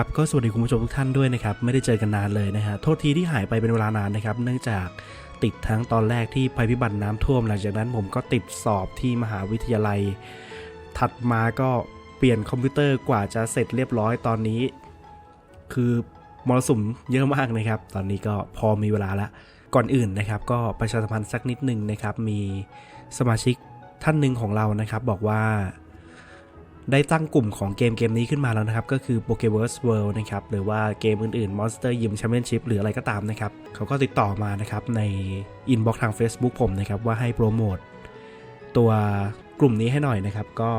ครับก็สวัสดีคุณผู้ชมทุกท่านด้วยนะครับ ไม่ได้เจอกันนานเลยนะฮะโทษทีที่หายไปเป็นเวลานานนะครับ เนื่องจากติดทั้งตอนแรกที่ภัยพิบัติน้ำท่วมหลังจากนั้นผมก็ติดสอบที่มหาวิทยาลัย ถัดมาก็เปลี่ยนคอมพิวเตอร์กว่าจะเสร็จเรียบร้อยตอนนี้ คือมรสุมเยอะมากนะครับ ตอนนี้ก็พอมีเวลาล้วก่อนอื่นนะครับ ก็ประชาสัมพันธ์สักนิดหนึ่งนะครับมีสมาชิกท่านหนึ่งของเรานะครับ บอกว่า ได้ตั้งกลุ่มของเกมเกมนี้ขึ้นมาแล้วนะครับ ก็คือ Pokeverse World นะครับ หรือว่าเกมอื่นๆ Monster Gym Championship หรืออะไรก็ตามนะครับ เขาก็ติดต่อมานะครับ ใน inbox ทาง Facebook ผมนะครับ ว่าให้โปรโมทตัวกลุ่มนี้ให้หน่อยนะครับ ก็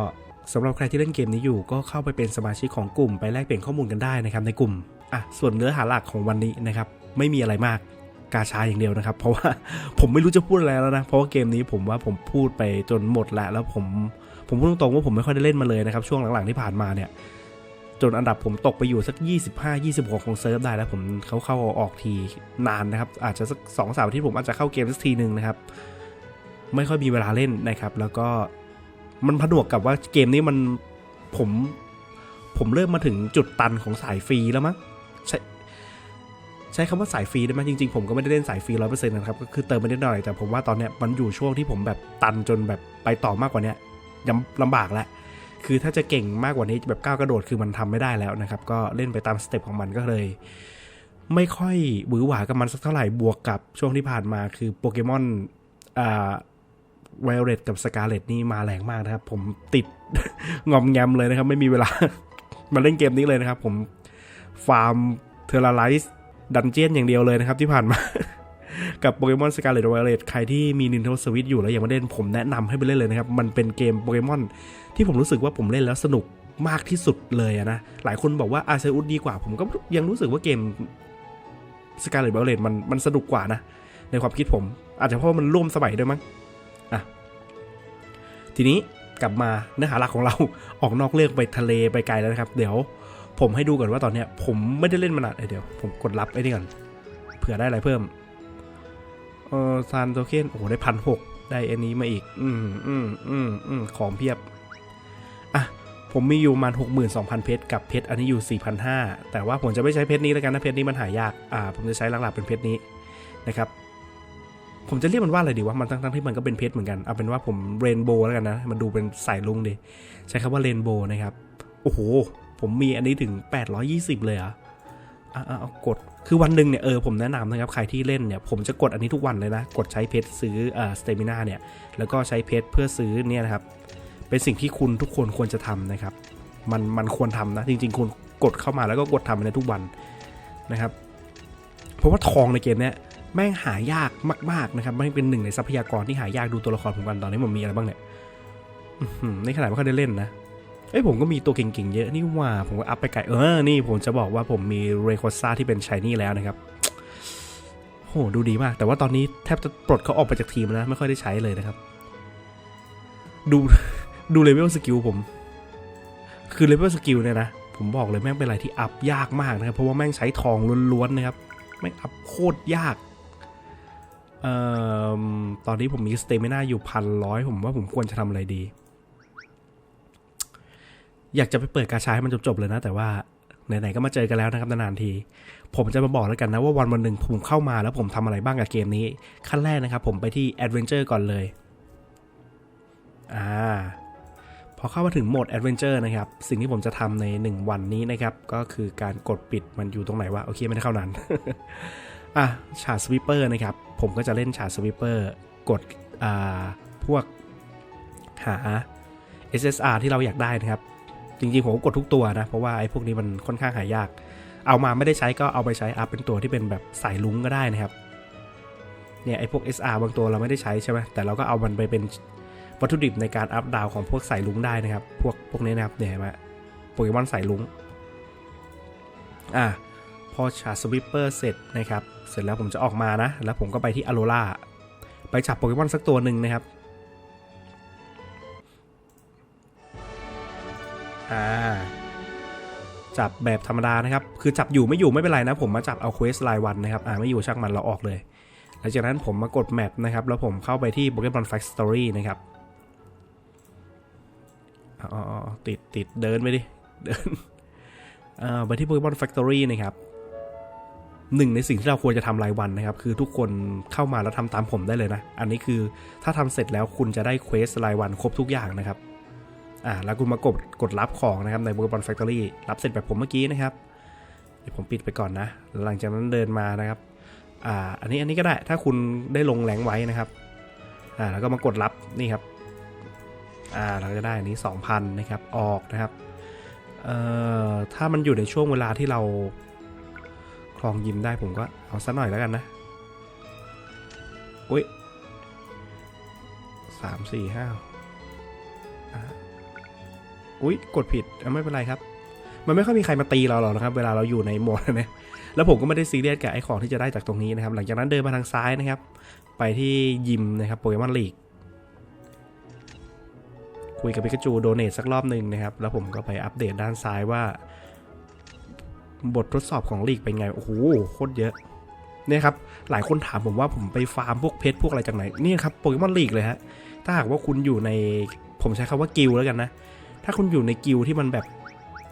สำหรับใครที่เล่นเกมนี้อยู่ก็เข้าไปเป็นสมาชิกของกลุ่มไปแลกเปลี่ยนข้อมูลกันได้นะครับ ในกลุ่มอะส่วนเนื้อหาหลักของวันนี้นะครับไม่มีอะไรมากกาชาอย่างเดียวนะครับ เพราะว่าผมไม่รู้จะพูดอะไรแล้วนะ เพราะว่าเกมนี้ผมว่าผมพูดไปจนหมดล้วแล้วผม ผมพูดตรงๆว่าผมไม่ค่อยได้เล่นมาเลยนะครับ ช่วงหลังๆที่ผ่านมาเนี่ย จนอันดับผมตกไปอยู่สัก 25 26 ของเซิร์ฟได้แล้วผมเขาเข้าออกทีนานนะครับ อาจจะสักสองสามที่ผมอาจจะเข้าเกมสักทีหนึ่งนะครับ ไม่ค่อยมีเวลาเล่นนะครับ แล้วก็มันผนวกกับว่าเกมนี้มันผมผมเริ่มมาถึงจุดตันของสายฟรีแล้วมั้งใช่ใช้คำว่าสายฟรีได้ไหมจริงๆ ผมก็ไม่ได้เล่นสายฟรีร้อยเปอร์เซ็นต์นะครับ ก็คือเติมไปนิดหน่อยแต่ผมว่าตอนเนี้ยมันอยู่ช่วงที่ผมแบบตันจนแบบไปต่อมากกว่าเนี้ย ลำบากแล้วคือถ้าจะเก่งมากกว่านี้แบบก้าวกระโดดคือมันทำไม่ได้แล้วนะครับ ก็เล่นไปตามสเต็ปของมันก็เลย ไม่ค่อยบือหวากับมันสักเท่าไหร่บวกกับช่วงที่ผ่านมาคือโปเกมอนอ่าไวโอเลตกับสกาเลตนี่มาแรงมากนะครับ ผมติด งอมแงมเลยนะครับ ไม่มีเวลา มาเล่นเกมนี้เลยนะครับ ผมฟาร์มเทอร์ไลซ์ดันเจียนอย่างเดียวเลยนะครับที่ผ่านมา กับโปเกมอนสกาเลตไวโอเลตใครที่มี Nintendo Switch อยู่แล้วยังไม่เล่นผมแนะนำให้ไปเล่นเลยนะครับ มันเป็นเกมโปเกมอนที่ผมรู้สึกว่าผมเล่นแล้วสนุกมากที่สุดเลยนะ หลายคนบอกว่าอาเซอุสดีกว่า ผมก็ยังรู้สึกว่าเกมสกาเลตไวโอเลตมันมันสนุกกว่านะ ในความคิดผม อาจจะเพราะมันร่วมสมัยด้วยมั้งอะทีนี้กลับมาเนื้อหาหลักของเราออกนอกเรื่องไปทะเลไปไกลแล้วนะครับ เดี๋ยวผมให้ดูก่อนว่าตอนเนี้ยผมไม่ได้เล่นมานานเดี๋ยว ผมกดรับไอ้นี่ก่อนเผื่อได้อะไรเพิ่ม เออซานโทเค็นโอ้โหได้พันหกได้อันนี้มาอีก อืมอืมอืมอืมของเพียบ อะ ผมมีอยู่มันหกหมื่นสองพันเพชรกับเพชรอันนี้อยู่สี่พันห้าแต่ว่าผมจะไม่ใช้เพชรนี้แล้วกันนะเพชรนี้มันหายาก อ่า ผมจะใช้หลักๆเป็นเพชรนี้นะครับ ผมจะเรียกมันว่าอะไรดีวะ มันทั้งๆที่มันก็เป็นเพชรเหมือนกัน เอาเป็นว่าผมเรนโบว์แล้วกันนะ มันดูเป็นสายลุงดีใช้คำว่าเรนโบว์นะครับ โอ้โห ผมมีอันนี้ถึง 820 เลยเหรอะอะอะเอากด คือวันหนึ่งเนี่ยเออผมแนะนำนะครับใครที่เล่นเนี่ยผมจะกดอันนี้ทุกวันเลยนะ กดใช้เพชรซื้อเอ่อสเตมินาเนี่ยแล้วก็ใช้เพชรเพื่อซื้อเนี่ยนะครับเป็นสิ่งที่คุณทุกคนควรจะทำนะครับ มันมันควรทำนะ จริง ๆ คุณกดเข้ามาแล้วก็กดทำในทุกวันนะครับ เพราะว่าทองในเกมเนี้ยแม่งหายากมาก ๆ นะครับม่งเป็นหนึ่งในทรัพยากรที่หายากดูตัวละครผมกันตอนนี้มันมีอะไรบ้างเนี่ยอื้อหือนี่ขนาดไม่ค่อยได้เล่นนะ เอ้ยผมก็มีตัวเก่งๆเยอะนี่ว่า ผมก็อัพไปไกลเออ นี่ผมจะบอกว่าผมมีเรโคซ่าที่เป็นชายนี่แล้วนะครับโหดูดีมาก แต่ว่าตอนนี้แทบจะปลดเขาออกไปจากทีมแล้วนะไม่ค่อยได้ใช้เลยนะครับ ดูดูเลเวลสกิลผม คือเลเวลสกิลเนี่ยนะ ผมบอกเลยแม่งเป็นอะไรที่อัพยากมากนะครับ เพราะว่าแม่งใช้ทองล้วนๆนะครับ แม่งอัพโคตรยากเอ่อตอนนี้ผมมีสเตมิน่าอยู่พันร้อยผมว่าผมควรจะทำอะไรดี อยากจะไปเปิดกาชาให้มันจบๆเลยนะ แต่ว่าไหนๆก็มาเจอกันแล้วนะครับนานๆที ผมจะมาบอกแล้วกันนะว่าวันวันหนึ่งผมเข้ามาแล้วผมทำอะไรบ้างกับเกมนี้ ขั้นแรกนะครับ ผมไปที่ Adventure ก่อนเลย อ่า พอเข้ามาถึงโหมด Adventure นะครับ สิ่งที่ผมจะทำใน 1 วันนี้นะครับ ก็คือการกดปิดมันอยู่ตรงไหนวะโอเคไม่ได้เข้านานอะฉาดสวิปเปอร์นะครับ ผมก็จะเล่นฉาดสวิปเปอร์กดอ่าพวกหา SSR ที่เราอยากได้นะครับ จริงๆผมกดทุกตัวนะ เพราะว่าไอ้พวกนี้มันค่อนข้างหายาก เอามาไม่ได้ใช้ก็เอาไปใช้อัพเป็นตัวที่เป็นแบบสายลุงก็ได้นะครับ เนี่ยไอ้พวก SR บางตัวเราไม่ได้ใช้ใช่ไหมแต่เราก็เอามันไปเป็นวัตถุดิบในการอัพดาวของพวกสายลุงได้นะครับ พวกพวกนี้นะครับเนี่ยมาโปเกมอนสายลุงอะพอชาร์สวิปเปอร์เสร็จนะครับ เสร็จแล้วผมจะออกมานะ แล้วผมก็ไปที่อโรล่าไปจับโปเกมอนสักตัวหนึ่งนะครับ อ่าจับแบบธรรมดานะครับ คือจับอยู่ไม่อยู่ไม่เป็นไรนะ ผมมาจับเอาเควสรายวันนะครับ อ่าไม่อยู่ช่างมันเราออกเลย หลังจากนั้นผมมากดแมปนะครับ แล้วผมเข้าไปที่ Pokemon Factory นะครับ อ๋อติดติดเดินไปดิ เดิน เอ่อไปที่ Pokemon Factory นะครับ หนึ่งในสิ่งที่เราควรจะทำรายวันนะครับ คือทุกคนเข้ามาแล้วทำตามผมได้เลยนะ อันนี้คือถ้าทำเสร็จแล้วคุณจะได้เควสรายวันครบทุกอย่างนะครับ อ่าแล้วคุณมากดกดรับของนะครับใน Pokemon Factory รับเสร็จแบบผมเมื่อกี้นะครับ เดี๋ยวผมปิดไปก่อนนะ หลังจากนั้นเดินมานะครับอ่าอันนี้อันนี้ก็ได้ถ้าคุณได้ลงแหลงไว้นะครับอ่าแล้วก็มากดรับนี่ครับอ่าเราจะได้อันนี้ 2,000นะครับออกนะครับเอ่อถ้ามันอยู่ในช่วงเวลาที่เราคลองยิมได้ผมก็เอาสักหน่อยแล้วกันนะอุ้ยสามสี่ห้า อุ้ยกดผิดอะไม่เป็นไรครับ มันไม่ค่อยมีใครมาตีเราหรอกนะครับ เวลาเราอยู่ในโหมดนะแล้วผมก็ไม่ได้ซีเรียสกับไอ้ของที่จะได้จากตรงนี้นะครับ หลังจากนั้นเดินมาทางซ้ายนะครับ ไปที่ยิมนะครับโปเกมอนลีกคุยกับพิกาจูโดเนทสักรอบหนึ่งนะครับ แล้วผมก็ไปอัปเดตด้านซ้ายว่า บททดสอบของลีกเป็นไง โอ้โหโคตรเยอะเนี่ยครับ หลายคนถามผมว่าผมไปฟาร์มพวกเพชรพวกอะไรจากไหน นี่ครับโปเกมอนลีกเลยฮะ ถ้าหากว่าคุณอยู่ใน ผมใช้คำว่ากิลแล้วกันนะ ถ้าคุณอยู่ในกิลที่มันแบบ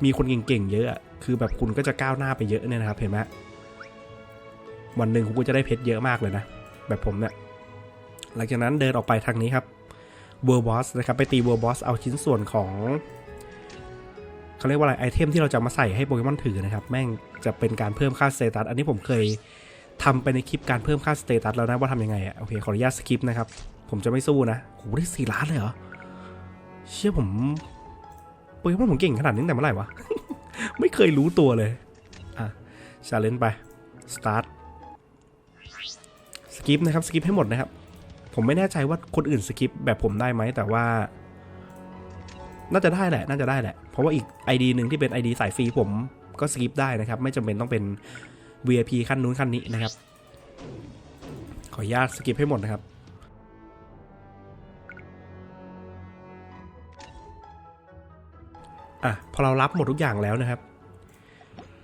มีคนเก่งๆเยอะคือแบบคุณก็จะก้าวหน้าไปเยอะเนี่ยนะครับเห็นไหมวันหนึ่งคุณก็จะได้เพชรเยอะมากเลยนะ แบบผมเนี่ยหลังจากนั้นเดินออกไปทางนี้ครับเวอร์บอสนะครับไปตีเวอร์บอสเอาชิ้นส่วนของเขาเรียกว่าอะไรไอเทมที่เราจะมาใส่ให้โปเกมอนถือนะครับ แม่งจะเป็นการเพิ่มค่าสเตตัสอันนี้ผมเคยทำไปในคลิปการเพิ่มค่าสเตตัสแล้วนะว่าทำยังไงอะโอเคขออนุญาตสกิปนะครับ ผมจะไม่สู้นะโหได้สี่ล้านเลยเหรอเชื่อผม โปเกมอผมเก่งขนาดนี้แต่เมื่อไหร่วะ ไม่เคยรู้ตัวเลย อะชาเลนจ์ไป สตาร์ท สกิปนะครับ สกิปให้หมดนะครับ ผมไม่แน่ใจว่าคนอื่นสกิปแบบผมได้ไหม แต่ว่า น่าจะได้แหละ น่าจะได้แหละ เพราะว่าอีก ID หนึ่งที่เป็น ID สายฟรีผมก็สกิปได้นะครับ ไม่จำเป็นต้องเป็น VIP ขั้นนู้นขั้นนี้นะครับ ขออนุญาตสกิปให้หมดนะครับ อะพอเรารับหมดทุกอย่างแล้วนะครับ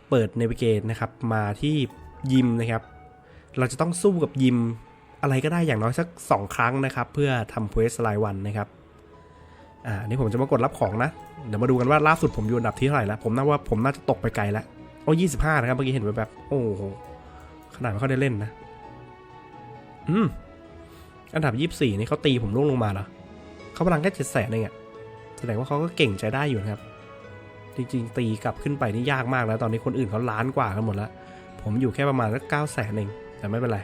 เปิด Navigate นะครับ มาที่ยิมนะครับ เราจะต้องสู้กับยิมอะไรก็ได้อย่างน้อยสัก 2 ครั้งนะครับ เพื่อทำเควสรายวันนะครับ อ่านนี้ผมจะมากดรับของนะ เดี๋ยวมาดูกันว่าล่าสุดผมอยู่อันดับที่เท่าไหร่แล้ว ผมน่าว่าผมน่าจะตกไปไกลแล้วโอ้ยี่สิบห้านะครับ เมื่อกี้เห็นแบบ โอ้โห ขนาดไม่ค่อยได้เล่นนะ อืม อันดับยี่สี่นี่เขาตีผมล่วงลงมาเหรอเขาพลังแค่เจ็ดแสนเองอะแสดงว่าเขาก็เก่งใจได้อยู่นะครับ จริง ๆ ตีกลับขึ้นไปนี่ยากมากแล้ว ตอนนี้คนอื่นเขาล้านกว่ากันหมดแล้ว ผมอยู่แค่ประมาณสักเก้าแสนเองแต่ไม่เป็นไร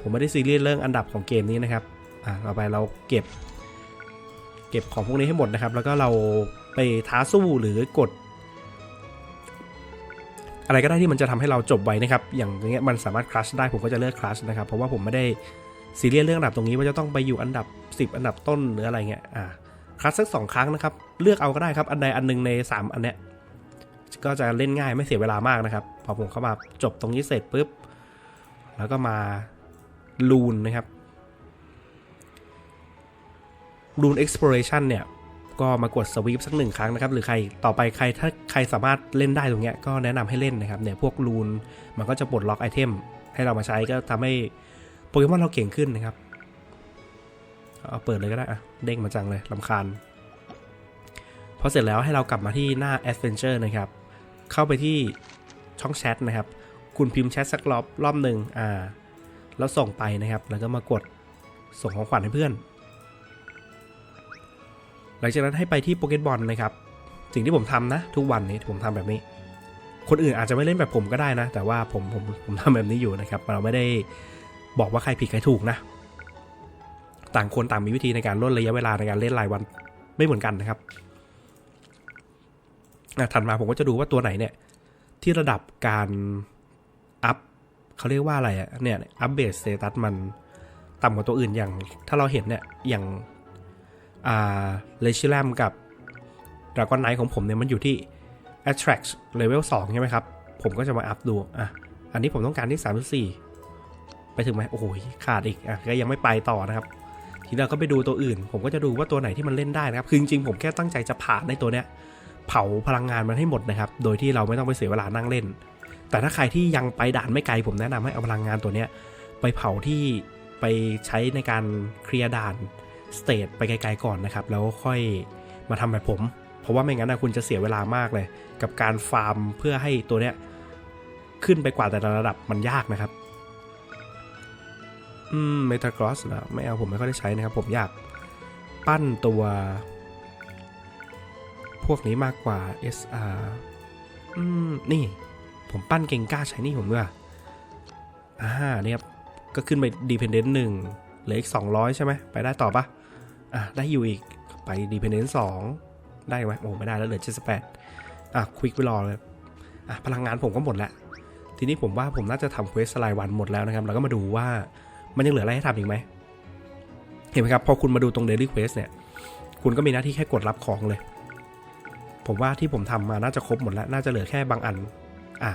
ผมไม่ได้ซีเรียสเรื่องอันดับของเกมนี้นะครับอะต่อไปเราเก็บ เก็บของพวกนี้ให้หมดนะครับ แล้วก็เราไปท้าสู้หรือกด อะไรก็ได้ที่มันจะทำให้เราจบไวนะครับ อย่างเงี้ยมันสามารถคลัชได้ผมก็จะเลือกคลัชนะครับเพราะว่าผมไม่ได้ซีเรียสเรื่องอันดับตรงนี้ว่าจะต้องไปอยู่อันดับ 10 อันดับต้นหรืออะไรเงี้ยอ่า คลัชสักสองครั้งนะครับ เลือกเอาก็ได้ครับ อันใดอันหนึ่งใน 3 อันเนี้ยก็จะเล่นง่ายไม่เสียเวลามากนะครับ พอผมเข้ามาจบตรงนี้เสร็จปุ๊บ แล้วก็มาลูนนะครับรูน exploration เนี่ย ก็มากดสวีปสักหนึ่งครั้งนะครับ หรือใครต่อไปใครถ้าใครสามารถเล่นได้ตรงเนี้ยก็แนะนำให้เล่นนะครับเนี่ยพวกรูนมันก็จะปลดล็อกไอเทมให้เรามาใช้ก็ทำให้โปเกมอนเราเก่งขึ้นนะครับ เอาเปิดเลยก็ได้อะเด้งมาจังเลยลำคาญพอเสร็จแล้วให้เรากลับมาที่หน้า Adventure นะครับ เข้าไปที่ช่องแชทนะครับ คุณพิมพ์แชทสักรอบรอบหนึ่งอ่า แล้วส่งไปนะครับ แล้วก็มากดส่งของขวัญให้เพื่อน หลังจากนั้นให้ไปที่โปเก b บอลนะครับ สิ่งที่ผมทำนะ ทุกวันนี้ผมทำแบบนี้ คนอื่นอาจจะไม่เล่นแบบผมก็ได้นะ แต่ว่าผมผมผมทำแบบนี้อยู่นะครับ เราไม่ได้บอกว่าใครผิดใครถูกนะ ต่างคนต่างมีวิธีในการลดระยะเวลาในการเล่นรายวันไม่เหมือนกันนะครับถัดมาผมก็จะดูว่าตัวไหนเนี่ย ที่ระดับการอัพเขาเรียกว่าอะไรอะเนี่ยอัปเดตสเตตัสมันต่ำกว่าตัวอื่นอย่าง ถ้าเราเห็นเนี่ยอย่างอ่าเลชิแลมกับดราก้อนไนท์ของผมเนี่ยมันอยู่ที่ attract level 2 ใช่ไหมครับ ผมก็จะมาอัพดูอะอันนี้ผมต้องการที่ 34 ไปถึงไหมโอ้โหขาดอีกอะก็ยังไม่ไปต่อนะครับ ทีนี้เราก็ไปดูตัวอื่น ผมก็จะดูว่าตัวไหนที่มันเล่นได้นะครับ คือจริงๆผมแค่ตั้งใจจะผ่านในตัวเนี้ยเผาพลังงานมันให้หมดนะครับ โดยที่เราไม่ต้องไปเสียเวลานั่งเล่น แต่ถ้าใครที่ยังไปด่านไม่ไกลผมแนะนำให้เอาพลังงานตัวเนี้ยไปเผาที่ไปใช้ในการเคลียร์ด่านสเตทไปไกลๆก่อนนะครับ แล้วค่อยมาทำแบบผม เพราะว่าไม่งั้นนะคุณจะเสียเวลามากเลย กับการฟาร์มเพื่อให้ตัวเนี้ยขึ้นไปกว่าแต่ละระดับมันยากนะครับ อืมเมตากรอสเหรอไม่เอาผมไม่ค่อยได้ใช้นะครับ ผมอยากปั้นตัว พวกนี้มากกว่า SR อืมนี่ ผมปั้นเก่งกล้าใช้นี่ผมด้วยอ่าเนี่ยครับก็ขึ้นไป Dependent หนึ่งเหลืออีก 200 ใช่ไหมไปได้ต่อปะอะได้อยู่อีกไป Dependent 2 ได้ไหมโอ้ไม่ได้แล้วเหลือ78อะควิกไปรอเลยอะพลังงานผมก็หมดแล้วทีนี้ผมว่าผมน่าจะทำเควสรายวันหมดแล้วนะครับแล้วก็มาดูว่า มันยังเหลืออะไรให้ทำอีกไหมเห็นไหมครับ พอคุณมาดูตรง Daily Quest เนี่ย คุณก็มีหน้าที่แค่กดรับของเลย ผมว่าที่ผมทำมาน่าจะครบหมดแล้ว น่าจะเหลือแค่บางอัน อะ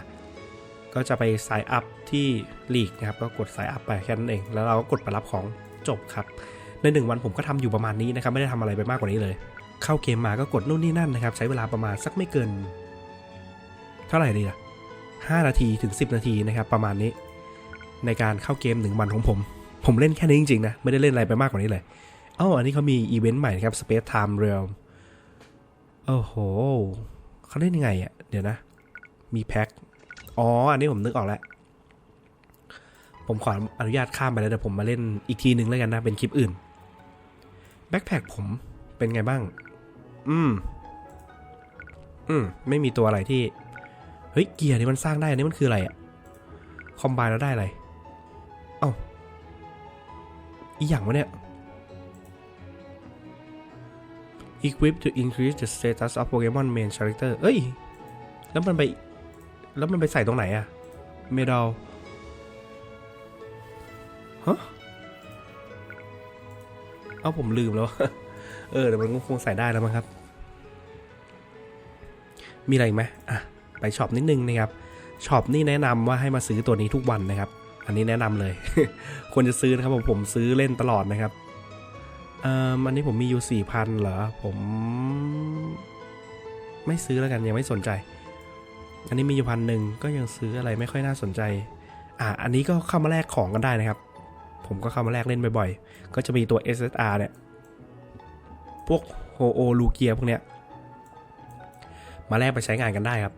ก็จะไปสายอัพที่ลีกนะครับ ก็กดสายอัพไปแค่นั้นเอง แล้วเราก็กดไปรับของจบครับ ในหนึ่งวันผมก็ทำอยู่ประมาณนี้นะครับ ไม่ได้ทำอะไรไปมากกว่านี้เลย เข้าเกมมาก็กดนู่นนี่นั่นนะครับ ใช้เวลาประมาณสักไม่เกิน เท่าไหร่ดีล่ะ5นาทีถึง 10 นาทีนะครับ ประมาณนี้ ในการเข้าเกมหนึ่งวันของผม ผมเล่นแค่นี้จริงๆนะ ไม่ได้เล่นอะไรไปมากกว่านี้เลยอ้าอันนี้เขามีอีเวนต์ใหม่นะครับ Space Time Realm โอ้โหเขาเล่นยังไงอะ่ะ เดี๋ยวนะ มีแพ็ค อ๋อ อันนี้ผมนึกออกแล้ว ผมขออนุญาตข้ามไปแล้วเดี๋ยวผมมาเล่นอีกทีหนึ่งแล้วกันนะ เป็นคลิปอื่น แบ็คแพคผมเป็นไงบ้าง อืม อืม ไม่มีตัวอะไรที่ เฮ้ย เกียร์นี่มันสร้างได้ อันนี้มันคืออะไรอะคอมไบแล้วได้อะไร อีหยังวะเนี่ย equip to increase the status of Pokemon main character เอ้ย แล้วมันไป แล้วมันไปใส่ตรงไหนอะเมด a ลฮะเอาผมลืมแล้ว เออแต่มันก็คงใส่ได้แล้วมั้งครับ มีอะไรไหมอะ ไปช็อปนิดนึงนะครับ ช็อปนี่แนะนำว่าให้มาซื้อตัวนี้ทุกวันนะครับ อันนี้แนะนำเลย ควรจะซื้อนะครับผมผมซื้อเล่นตลอดนะครับเอ่ออันนี้ผมมีอยู่สี่พันเหรอ ผม ไม่ซื้อแล้วกันยังไม่สนใจ อันนี้มีอยู่พันหนึ่งก็ยังซื้ออะไรไม่ค่อยน่าสนใจ อะอันนี้ก็เข้ามาแลกของกันได้นะครับ ผมก็เข้ามาแลกเล่นบ่อยๆ ก็จะมีตัว SSR เนี่ย พวกโฮโอลูเกียพวกเนี้ย มาแลกไปใช้งานกันได้ครับ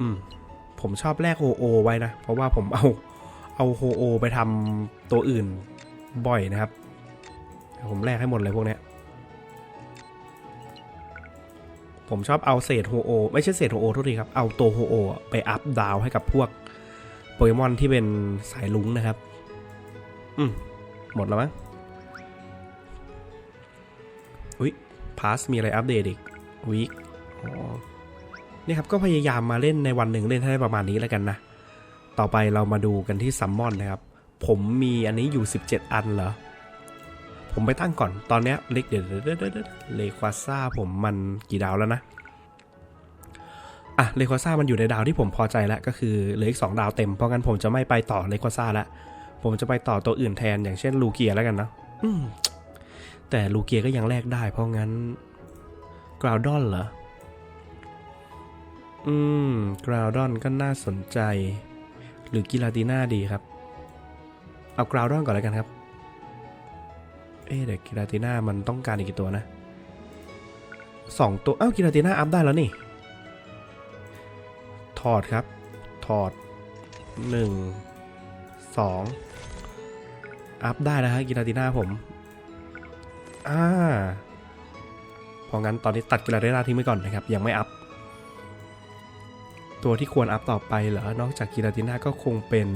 อืม ผมชอบแลกโฮโอไว้นะ เพราะว่าผมเอาเอาโฮโอไปทำตัวอื่นบ่อยนะครับ ผมแลกให้หมดเลยพวกนี้ผมชอบเอาเศษโฮโอไม่ใช่เศษโฮโอทุกทีครับ เอาตัวโฮโอไปอัพดาวให้กับพวกโปเกมอนที่เป็นสายลุงนะครับ อืม หมดแล้วมั้งอุ้ยพาสมีอะไรอัปเดตอีกวีคอ๋อ นี่ครับก็พยายามมาเล่นในวันหนึ่งเล่นให้ได้ประมาณนี้แล้วกันนะ ต่อไปเรามาดูกันที่ซัมมอนนะครับ ผมมีอันนี้อยู่ 17 อันเหรอ ผมไปตั้งก่อนตอนนี้เล็กเดี๋ยวเลควาซ่าผมมันกี่ดาวแล้วนะอะเลควาซ่ามันอยู่ในดาวที่ผมพอใจแล้วก็คือเหลืออีก2ดาวเต็มเพราะงั้นผมจะไม่ไปต่อเลควาซ่าแล้วผมจะไปต่อตัวอื่นแทนอย่างเช่นลูเกียแล้วกันนะแต่ลูเกียก็ยังแลกได้เพราะงั้นกราวดอนเหรอ อืม กราวดอนก็น่าสนใจ หรือกิลาติน่าดีครับ เอากราวดอนก่อนแล้วกันครับ เอ๊ะเด็กกิลาติน่ามันต้องการอีกกี่ตัวนะสองตัว เอ้ากิลาติน่าอัพได้แล้วนี่ ถอดครับ ถอดหนึ่งสองอัพได้แล้วฮะกิลาติน่าผม อ่าเพราะงั้นตอนนี้ตัดกิลาติน่าทิ้งไปก่อนนะครับ ยังไม่อัพ ตัวที่ควรอัพต่อไปเหรอ นอกจากกิราติน่าก็คงเป็น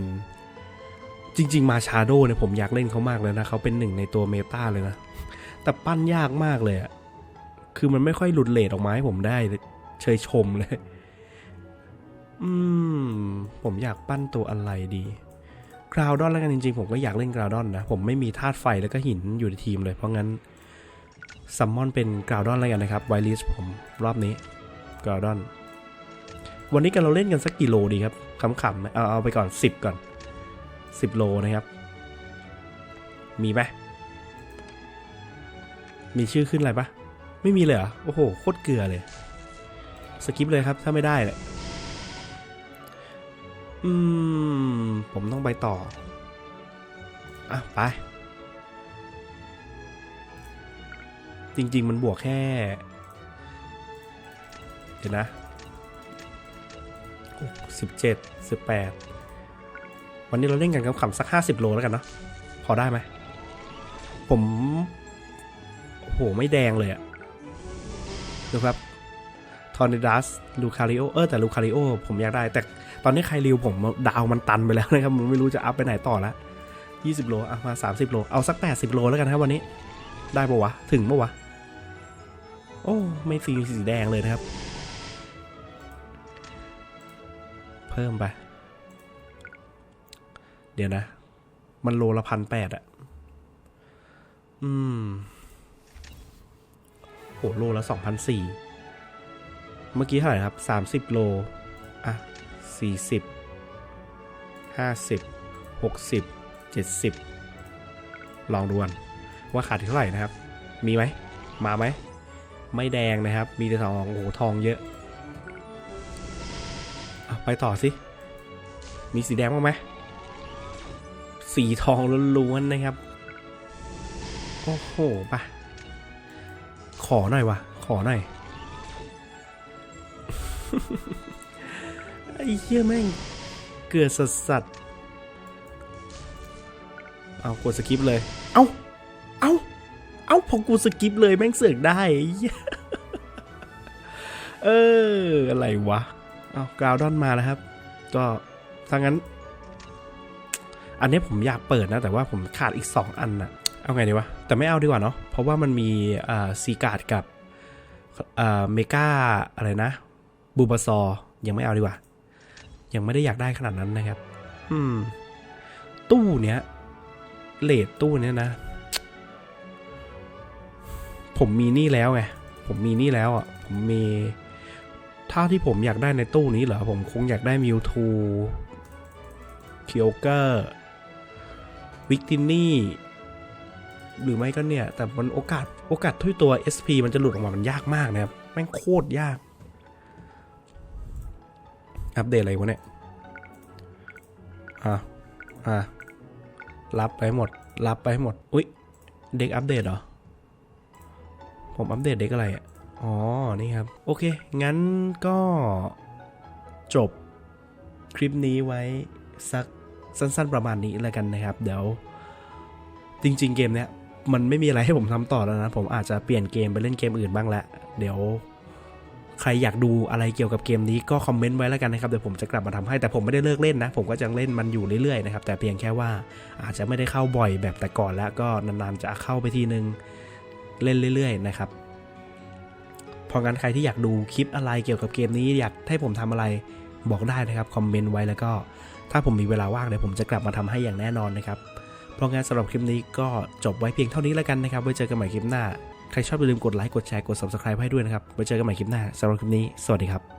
จริง ๆ มาชาโดเนี่ยผมอยากเล่นเขามากเลยนะเขาเป็นหนึ่งในตัวเมตาเลยนะ แต่ปั้นยากมากเลยอะคือมันไม่ค่อยหลุดเลทออกมาให้ผมได้เชยชมเลย อืม ผมอยากปั้นตัวอะไรดีกราวดอนแล้วกันจริงๆ ผมก็อยากเล่นกราวดอนนะ ผมไม่มีธาตุไฟแล้วก็หินอยู่ในทีมเลย เพราะงั้นซัมมอนเป็นกราวดอนแล้วกันนะครับไวลิสผมรอบนี้กราวดอน วันนี้กันเราเล่นกันสักกี่โลดีครับขำๆเอาเอาไปก่อน 10 ก่อน 10 โลนะครับ มีไหมมีชื่อขึ้นอะไรปะไม่มีเลยเหรอ โอ้โห โคตรเกลือเลย สกิปเลยครับ ถ้าไม่ได้เลยอืม ผมต้องไปต่อ อะ ไป จริง ๆ มันบวกแค่ เดี๋ยวนะ สิบเจ็ดสิบแปดวันนี้เราเล่นกันขำๆสักห้าสิบโลแล้วกันเนาะพอได้ไหม ผมโอ้โห ไม่แดงเลยอะดูครับทอร์นิดัสลูคาริโอเออแต่ลูคาริโอผมอยากได้ แต่ตอนนี้ใครริวผมดาวมันตันไปแล้วนะครับผมไม่รู้จะอัพไปไหนต่อล้วยี่สิบโลอะมาสามสิบโล เอาสักแปดสิบโลแล้วกันครับวันนี้ ได้ปะวะ ถึงปะวะ โอ้ ไม่สีสีแดงเลยนะครับ พิ่มไป เดี๋ยวนะ มันโลละพันแปดอะอืมโหโลละสองพันสี่เมื่อกี้เท่าไหร่ครับสามสิบโล อะสี่สิบห้าสิบหกสิบเจ็ดสิบลองดูกันว่าขาดเท่าไหร่นะครับ มีไหม มาไหม ไม่แดงนะครับ มีแต่ทอง โอ้โห ทองเยอะ ไปต่อสิ มีสีแดงบ้างไหมสีทองล้วนๆนะครับ โอ้โหปะขอหน่อยวะ ขอหน่อย ไอ้เหี้ยแม่ง เกิดสัสสัสเอากดสกิปเลย เอาเอาเอาพอกูสกิปเลยแม่งเสือกได้ เออ อะไรวะ เอากราวดอนมาแล้วครับ ก็ถ้างั้น อันนี้ผมอยากเปิดนะ แต่ว่าผมขาดอีก 2 อันนะเอาไงดีวะ แต่ไม่เอาดีกว่าเนาะเพราะว่ามันมีอ่าซีการ์ดกับอ่าเมกาอะไรนะ บูบาซอยังไม่เอาดีกว่า ยังไม่ได้อยากได้ขนาดนั้นนะครับ อืม ตู้เนี้ยเลทตู้เนี้ยนะ ผมมีนี่แล้วไงผมมีนี่แล้วอะผมมี เท่าที่ผมอยากได้ในตู้นี้เหรอ ผมคงอยากได้มิวทูคิโอเกอร์วิกตินี่หรือไม่ก็เนี่ย แต่มันโอกาสโอกาสที่ตัว SP มันจะหลุดออกมา มันยากมากนะครับ แม่งโคตรยาก อัปเดตอะไรวะเนี่ย อะ อะ รับไปให้หมด รับไปให้หมด อุ๊ย เด็กอัปเดตเหรอ ผมอัปเดตเด็กอะไรอะ อ๋อ นี่ครับ โอเค งั้นก็จบคลิปนี้ไว้สักสั้นๆประมาณนี้แล้วกันนะครับ เดี๋ยว จริง ๆ เกมเนี้ยมันไม่มีอะไรให้ผมทำต่อแล้วนะ ผมอาจจะเปลี่ยนเกมไปเล่นเกมอื่นบ้างแล้วเดี๋ยวใครอยากดูอะไรเกี่ยวกับเกมนี้ก็คอมเมนต์ไว้แล้วกันนะครับ เดี๋ยวผมจะกลับมาทำให้แต่ผมไม่ได้เลิกเล่นนะ ผมก็ยังเล่นมันอยู่เรื่อยๆนะครับ แต่เพียงแค่ว่าอาจจะไม่ได้เข้าบ่อยแบบแต่ก่อนแล้วก็นานๆจะเข้าไปทีนึงเล่นเรื่อย ๆ นะครับ พราะงั้นใครที่อยากดูคลิปอะไรเกี่ยวกับเกมนี้อยากให้ผมทำอะไรบอกได้นะครับคอมเมนต์ไว้แล้วก็ถ้าผมมีเวลาว่างเดี๋ยวผมจะกลับมาทำให้อย่างแน่นอนนะครับเพราะงั้นสำหรับคลิปนี้ก็จบไว้เพียงเท่านี้แล้วกันนะครับไว้เจอกันใหม่คลิปหน้าใครชอบอย่าลืมกดไลค์กดแชร์กด subscribe ให้ด้วยนะครับไว้เจอกันใหม่คลิปหน้าสำหรับคลิปนี้สวัสดีครับ